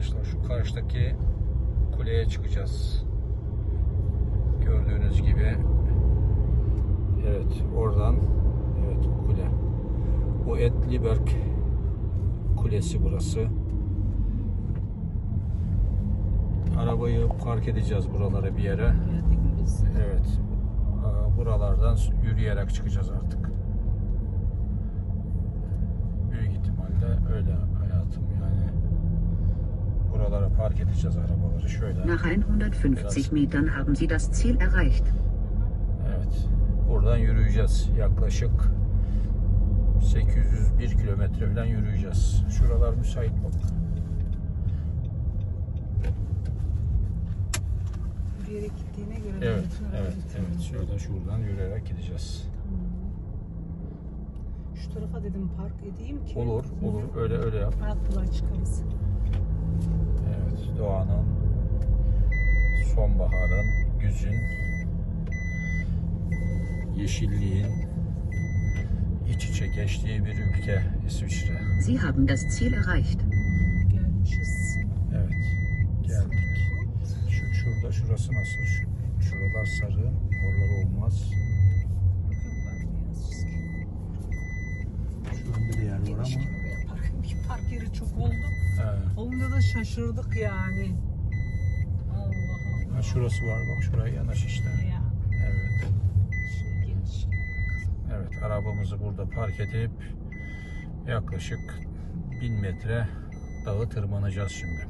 arkadaşlar. Şu karşıdaki kuleye çıkacağız. Gördüğünüz gibi. Evet oradan evet kule. Bu Etliberg Kulesi burası. Arabayı park edeceğiz buralara bir yere. Evet. Buralardan yürüyerek çıkacağız artık. Büyük ihtimalle öyle hayatım yani. Park edeceğiz arabaları şöyle. Nach 150 Metern haben Sie das Ziel erreicht. Evet. Buradan yürüyeceğiz. Yaklaşık 801 kilometre falan yürüyeceğiz. Şuralar müsait bak. Yürüyerek gittiğine göre. Evet, evet, evet. Şurada şuradan yürüyerek gideceğiz. Şu tarafa dedim park edeyim ki. Olur, olur. Öyle öyle yap. Rahat kolay çıkarız. Evet, sonbaharın, güzün, yeşilliğin iç içe geçtiği bir ülke İsviçre. Sie haben das Ziel erreicht. Evet, geldik. Şu, şurada, şurası nasıl? Şu, şuralar sarı, oralar olmaz. Yok yok ben beyaz çizgi. Şu önde bir yer var ama. park, bir park yeri çok oldu. He. Olunca da şaşırdık yani. Şurası var bak şuraya yanaş işte. Ya. Evet. Geniş. Evet arabamızı burada park edip yaklaşık 1000 metre dağı tırmanacağız şimdi.